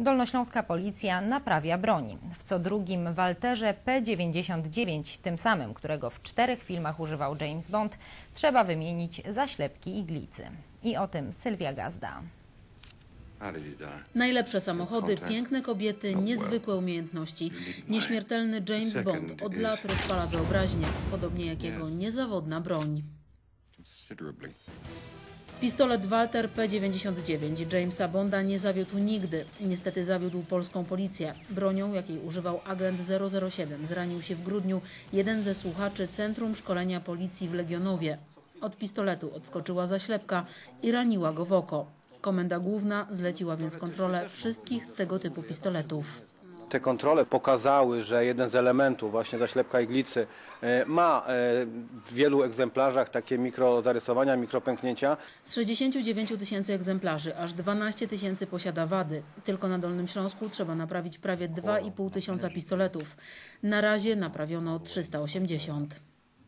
Dolnośląska policja naprawia broń. W co drugim Walterze P99, tym samym, którego w czterech filmach używał James Bond, trzeba wymienić zaślepki i glicy. I o tym Sylwia Gazda. Najlepsze samochody, piękne kobiety, niezwykłe umiejętności. Nieśmiertelny James Bond od lat rozpala wyobraźnię, podobnie jak jego niezawodna broń. Pistolet Walter P99 Jamesa Bonda nie zawiódł nigdy. Niestety zawiódł polską policję. Bronią, jakiej używał agent 007, zranił się w grudniu jeden ze słuchaczy Centrum Szkolenia Policji w Legionowie. Od pistoletu odskoczyła zaślepka i raniła go w oko. Komenda Główna zleciła więc kontrolę wszystkich tego typu pistoletów. Te kontrole pokazały, że jeden z elementów, właśnie zaślepka iglicy, e, ma e, w wielu egzemplarzach takie mikrozarysowania, mikropęknięcia. Z 69 tysięcy egzemplarzy aż 12 tysięcy posiada wady. Tylko na Dolnym Śląsku trzeba naprawić prawie 2,5 tysiąca pistoletów. Na razie naprawiono 380.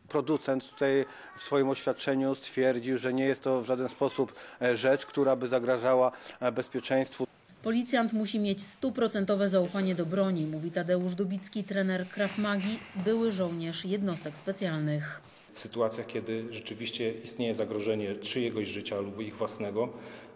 Producent tutaj w swoim oświadczeniu stwierdził, że nie jest to w żaden sposób e, rzecz, która by zagrażała bezpieczeństwu. Policjant musi mieć stuprocentowe zaufanie do broni, mówi Tadeusz Dubicki, trener Krav Magi, były żołnierz jednostek specjalnych. W sytuacjach, kiedy rzeczywiście istnieje zagrożenie czyjegoś życia lub ich własnego,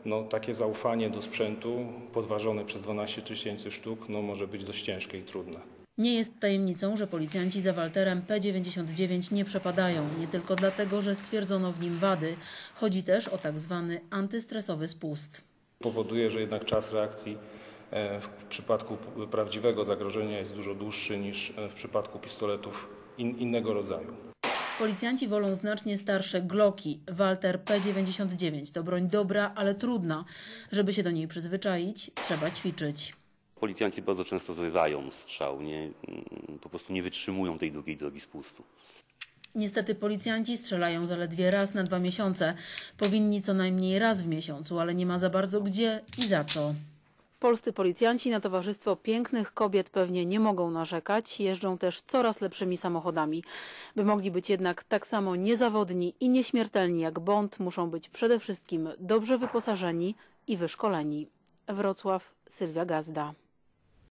no, takie zaufanie do sprzętu podważone przez 12 tysięcy sztuk no, może być dość ciężkie i trudne. Nie jest tajemnicą, że policjanci za Walterem P99 nie przepadają, nie tylko dlatego, że stwierdzono w nim wady. Chodzi też o tak zwany antystresowy spust. Powoduje, że jednak czas reakcji e, w przypadku prawdziwego zagrożenia jest dużo dłuższy niż e, w przypadku pistoletów in, innego rodzaju. Policjanci wolą znacznie starsze Glocki. Walter P99 to broń dobra, ale trudna. Żeby się do niej przyzwyczaić, trzeba ćwiczyć. Policjanci bardzo często zrywają strzał, nie, po prostu nie wytrzymują tej długiej drogi spustu. Niestety policjanci strzelają zaledwie raz na dwa miesiące. Powinni co najmniej raz w miesiącu, ale nie ma za bardzo gdzie i za co. Polscy policjanci na towarzystwo pięknych kobiet pewnie nie mogą narzekać. Jeżdżą też coraz lepszymi samochodami. By mogli być jednak tak samo niezawodni i nieśmiertelni jak Bond, muszą być przede wszystkim dobrze wyposażeni i wyszkoleni. Wrocław, Sylwia Gazda.